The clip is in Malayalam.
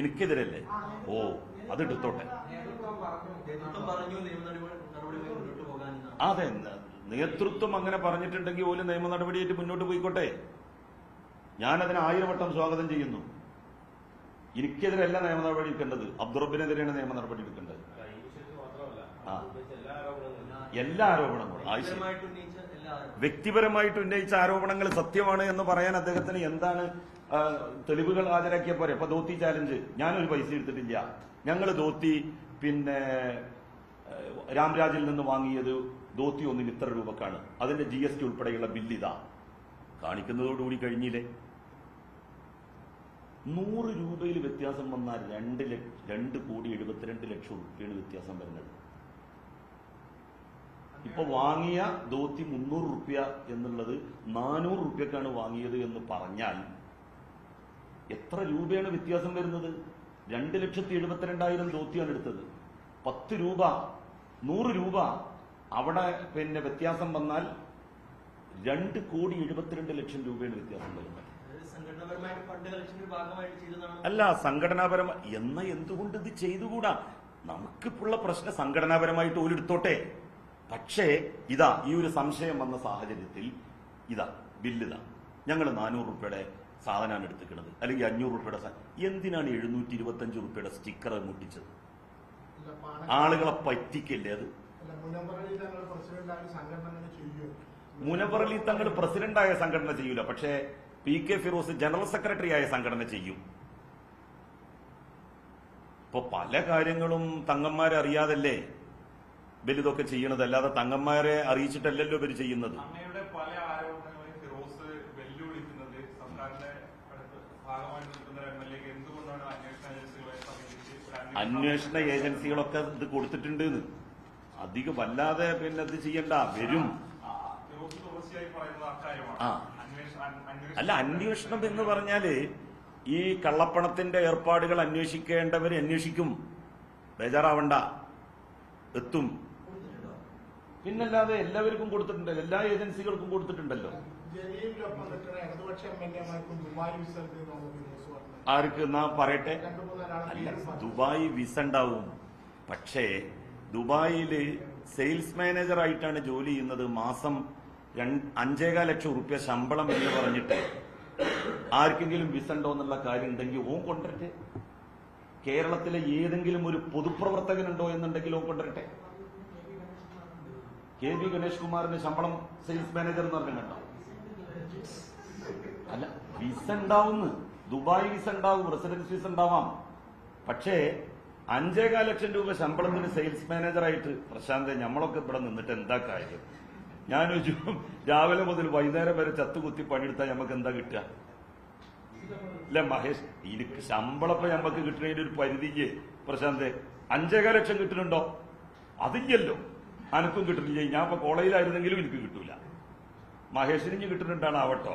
എനിക്കെതിരല്ലേ? ഓ അത് എടുത്തോട്ടെ അതെ നേതൃത്വം അങ്ങനെ പറഞ്ഞിട്ടുണ്ടെങ്കിൽ പോലും നിയമ നടപടിയായിട്ട് മുന്നോട്ട് പോയിക്കോട്ടെ. ഞാനതിന് ആയിരം വട്ടം സ്വാഗതം ചെയ്യുന്നു. എനിക്കെതിരല്ല നിയമ നടപടി എടുക്കേണ്ടത്. അബ്ദുറബിനെതിരെയാണ് നിയമ നടപടി എടുക്കേണ്ടത്. മാത്രമല്ല എല്ലാ ആരോപണങ്ങളും. വ്യക്തിപരമായിട്ട് ഉന്നയിച്ച ആരോപണങ്ങൾ സത്യമാണ് എന്ന് പറയാൻ അദ്ദേഹത്തിന് എന്താണ് തെളിവുകൾ ഹാജരാക്കിയ പോരെ ഇപ്പൊ ധോത്തി ചാലഞ്ച് ഞാനൊരു പൈസ എടുത്തിട്ടില്ല. ഞങ്ങൾ ധോത്തി പിന്നെ രാംരാജിൽ നിന്ന് വാങ്ങിയത് ധോത്തി ഒന്നിന് ഇത്ര രൂപക്കാണ്. അതിന്റെ ജി എസ് ടി ഉൾപ്പെടെയുള്ള ബില്ല് ഇതാ. കാണിക്കുന്നതോടുകൂടി കഴിഞ്ഞില്ലേ? നൂറ് രൂപയിൽ വ്യത്യാസം വന്നാൽ രണ്ട് രണ്ട് കോടി എഴുപത്തിരണ്ട് ലക്ഷം രൂപയാണ് വ്യത്യാസം വരുന്നത്. ഇപ്പൊ വാങ്ങിയ ധോത്തി മുന്നൂറ് റുപ്യ എന്നുള്ളത് നാനൂറ് റുപ്യക്കാണ് വാങ്ങിയത് എന്ന് പറഞ്ഞാൽ എത്ര രൂപയാണ് വ്യത്യാസം വരുന്നത്? രണ്ട് ലക്ഷത്തി എഴുപത്തിരണ്ടായിരം ധോത്തിയാണ് എടുത്തത്. പത്ത് രൂപ നൂറ് രൂപ. അവിടെ പിന്നെ വ്യത്യാസം വന്നാൽ രണ്ട് കോടി എഴുപത്തിരണ്ട് ലക്ഷം രൂപയാണ് വ്യത്യാസം വരുന്നത്. അല്ല സംഘടനാപരമായി എന്ന എന്തുകൊണ്ട് ഇത് ചെയ്തുകൂടാ? നമുക്കിപ്പോഴുള്ള പ്രശ്നം സംഘടനാപരമായിട്ട് ഓലെടുത്തോട്ടെ പക്ഷേ ഇതാ ഈ ഒരു സംശയം വന്ന സാഹചര്യത്തിൽ ഇതാ ബില്ലിതാ. ഞങ്ങൾ നാനൂറ് റുപ്യയുടെ സാധനമാണ് എടുത്തിക്കുന്നത് അല്ലെങ്കിൽ അഞ്ഞൂറ് റുപ്യയുടെ എന്തിനാണ് എഴുന്നൂറ്റി ഇരുപത്തഞ്ച് റുപ്യയുടെ സ്റ്റിക്കർ മുട്ടിച്ചത്? ആളുകളെ പറ്റിക്കല്ലേ അത്? മുനവറലി തങ്ങൾ പ്രസിഡന്റായ സംഘടന ചെയ്യൂല. പക്ഷേ P K Firoz general secretary ആയ സംഘടന ചെയ്യും. ഇപ്പൊ പല കാര്യങ്ങളും തങ്ങന്മാരെ അറിയാതല്ലേ? വലുതൊക്കെ ചെയ്യണത്. അല്ലാതെ തങ്ങന്മാരെ അറിയിച്ചിട്ടല്ലല്ലോ ഇവർ ചെയ്യുന്നത്. അന്വേഷണ ഏജൻസികളൊക്കെ ഇത് കൊടുത്തിട്ടുണ്ട്. അധികം വല്ലാതെ പിന്നെ ഇത് ചെയ്യണ്ട വരും. ആ, അല്ല അന്വേഷണം എന്ന് പറഞ്ഞാൽ ഈ കള്ളപ്പണത്തിന്റെ ഏർപ്പാടുകൾ അന്വേഷിക്കേണ്ടവർ അന്വേഷിക്കും. ബേജാറാവണ്ട. എത്തും. പിന്നല്ലാതെ എല്ലാവർക്കും കൊടുത്തിട്ടുണ്ടല്ലോ. എല്ലാ ഏജൻസികൾക്കും കൊടുത്തിട്ടുണ്ടല്ലോ. ആർക്ക്? എന്നാ പറയട്ടെ. അല്ല. ദുബായ് വിസ ഉണ്ടാവും. പക്ഷേ ദുബായിൽ സെയിൽസ് മാനേജർ ആയിട്ടാണ് ജോലി ചെയ്യുന്നത്. മാസം അഞ്ചേകാൽ ലക്ഷം റുപ്യ ശമ്പളം എന്ന് പറഞ്ഞിട്ട് ആർക്കെങ്കിലും വിസ ഉണ്ടോ എന്നുള്ള കാര്യം ഉണ്ടെങ്കിൽ ഓൻ കൊണ്ടരട്ടെ കേരളത്തിലെ ഏതെങ്കിലും ഒരു പൊതുപ്രവർത്തകനുണ്ടോ എന്നുണ്ടെങ്കിൽ ഓൻ കൊണ്ടുവരട്ടെ. കെ വി ഗണേഷ് കുമാറിന് ശമ്പളം സെയിൽസ് മാനേജർ എന്ന് കേട്ടോ അല്ല വിസ ഉണ്ടാവുന്നു. ദുബായ് വിസ ഉണ്ടാവും റെസിഡൻസ് വിസ ഉണ്ടാവാം. പക്ഷേ അഞ്ചേകാൽ ലക്ഷം രൂപ ശമ്പളത്തിന് സെയിൽസ് മാനേജറായിട്ട് പ്രശാന്ത് നമ്മളൊക്കെ ഇവിടെ നിന്നിട്ട് എന്താ കാര്യം? ഞാൻ രാവിലെ മുതൽ വൈകുന്നേരം വരെ ചത്തുകുത്തി പണിയെടുത്താൽ നമുക്ക് എന്താ കിട്ടുക? ഇല്ല മഹേഷ് എനിക്ക് ശമ്പളം ഇപ്പൊ നമുക്ക് കിട്ടുന്നതിന്റെ ഒരു പരിധിക്ക് പ്രശാന്ത്? അഞ്ചേകാൽ ലക്ഷം കിട്ടുന്നുണ്ടോ? അതില്ലല്ലോ. അനക്കും കിട്ടുന്നില്ല. ഞാൻ ഇപ്പൊ കോളേജിലായിരുന്നെങ്കിലും എനിക്ക് കിട്ടൂല. മഹേഷിന് കിട്ടുന്നുണ്ടാണ് ആവട്ടോ